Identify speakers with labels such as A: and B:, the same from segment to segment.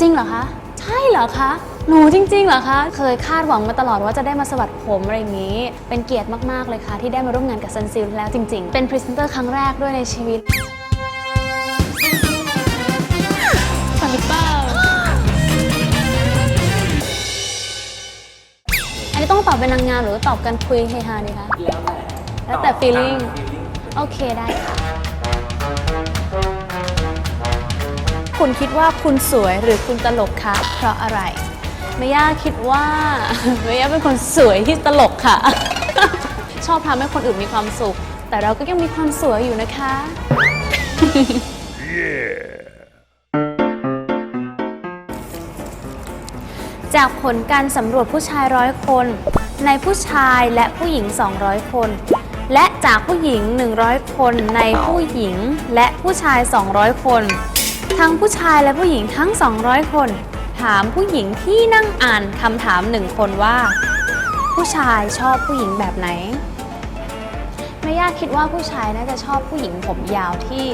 A: จริงเหรอคะ ใช่เหรอคะ หนูจริงๆเหรอคะ เคยคาดหวังมาตลอดว่าจะได้มาสวัสดผมอะไรอย่างนี้ เป็นเกียรติมากๆเลยค่ะ ที่ได้มาร่วมงานกับซันซิลแล้วจริง ๆ เป็นพรีเซนเตอร์ครั้งแรกด้วยในชีวิตฝันหรือเปล่าอันนี้ต้องตอบเป็นนางงามหรือตอบกันคุยเฮฮาดีคะ แล้วแต่ feeling โอเคได้ค่ะ คุณคิดว่าคุณสวยหรือคุณตลกคะ เพราะอะไรเมย่าคิดว่าเมย่าเป็นคนสวยที่ตลกค่ะ ชอบทำให้คนอื่นมีความสุข แต่เราก็ยังมีความสวยอยู่นะคะ จากผลการสำรวจผู้ชายร้อยคน ในผู้ชายและผู้หญิง 200 คน และจากผู้หญิง 100 คนในผู้หญิงและผู้ชาย 200 คน ทั้งผู้ชายและผู้หญิงทั้ง 200 คน ถามผู้หญิงที่นั่งอ่านคำถามหนึ่งคนว่า ผู้ชายชอบผู้หญิงแบบไหนไม่ยากคิดว่าผู้ชายน่าจะชอบผู้หญิงผมยาวที่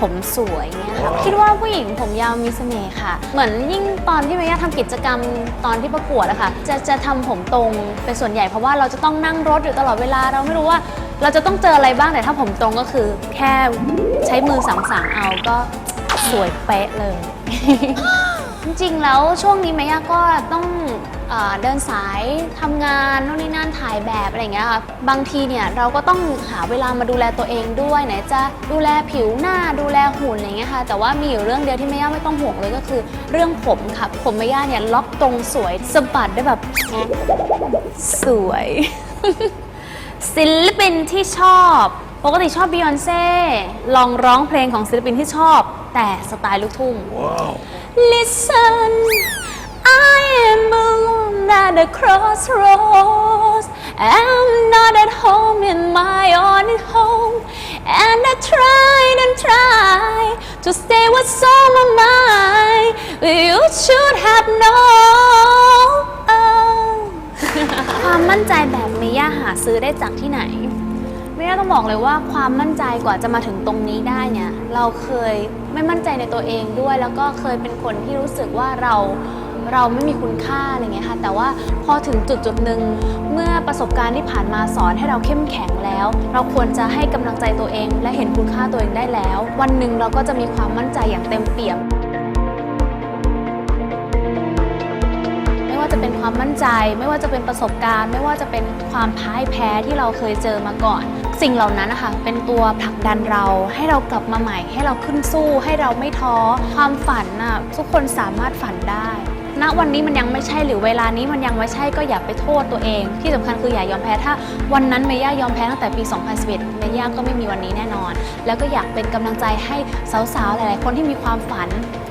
A: ผมสวยเงี้ยค่ะคิดว่าผู้หญิงผมยาวมีเสน่ห์ค่ะ เหมือนยิ่งตอนที่เมย่าทำกิจกรรมตอนที่ประกวดอะค่ะ จะจะทำผมตรงเป็นส่วนใหญ่เพราะว่าเราจะต้องนั่งรถอยู่ตลอดเวลาเราไม่รู้ว่า เราจะต้องเจออะไรบ้างแต่ถ้าผมตรงก็คือ แค่ใช้มือสังๆเอาก็ สวยเป๊ะเลย จริงๆแล้วช่วงนี้แม่ย่าก็ต้องเออเดินสายทำงานโน่นนี่นั่นถ่ายแบบอะไรอย่างเงี้ยค่ะบางทีเนี่ยเราก็ต้องหาเวลามาดูแลตัวเองด้วยไหนจะดูแลผิวหน้าดูแลหุ่นอะไรอย่างเงี้ยค่ะแต่ว่ามีอยู่เรื่องเดียวที่แม่ย่าไม่ต้องห่วงเลยก็คือ เรื่องผมค่ะผมแม่ย่าเนี่ยล็อกตรงสวยสะบัดได้แบบสวย ศิลปินที่ชอบ ปกติชอบบิยอนเซ่ลองร้องเพลงของศิลปินที่ชอบ แต่สไตล์ลูกทุ่ง Listen I am alone at the crossroads I'm not at home in my own home And I tried and tried to stay what's on my mind You should have known ความมั่นใจแบบเมย่าหาซื้อได้จากที่ไหน ไม่ได้ต้องบอกเลยว่าความมั่นใจกว่าจะมาถึงตรงนี้ได้เนี่ย เราเคยไม่มั่นใจในตัวเองด้วย แล้วก็เคยเป็นคนที่รู้สึกว่าเราเราไม่มีคุณค่าอะไรเงี้ยค่ะแต่ว่าพอถึงจุดจุดหนึ่งเมื่อประสบการณ์ที่ผ่านมาสอนให้เราเข้มแข็งแล้ว เราควรจะให้กำลังใจตัวเอง และเห็นคุณค่าตัวเองได้แล้ว วันหนึ่งเราก็จะมีความมั่นใจอย่างเต็มเปี่ยม จะเป็นความมั่นใจ ไม่ว่าจะเป็นประสบการณ์ ไม่ว่าจะเป็นความพ่ายแพ้ที่เราเคยเจอมาก่อน สิ่งเหล่านั้นนะคะเป็นตัวผลักดันเรา ให้เรากลับมาใหม่ ให้เราขึ้นสู้ ให้เราไม่ท้อ ความฝันน่ะทุกคนสามารถฝันได้ณวันนี้มันยังไม่ใช่หรือเวลานี้มันยังไม่ใช่ก็อย่าไปโทษตัวเอง ที่สำคัญคืออย่ายอมแพ้ถ้าวันนั้นเมย่ายอมแพ้ตั้งแต่ปี 2011 เมย่าก็ไม่มีวันนี้แน่นอน แล้วก็อยากเป็นกำลังใจให้สาวๆ หลายๆ คนที่มีความฝัน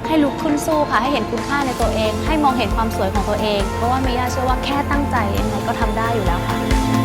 A: ให้ลุกขึ้นสู้ค่ะ ให้เห็นคุณค่าในตัวเอง ให้มองเห็นความสวยของตัวเอง เพราะว่าเมย่าเชื่อว่าแค่ตั้งใจยังไงก็ทำได้อยู่แล้วค่ะ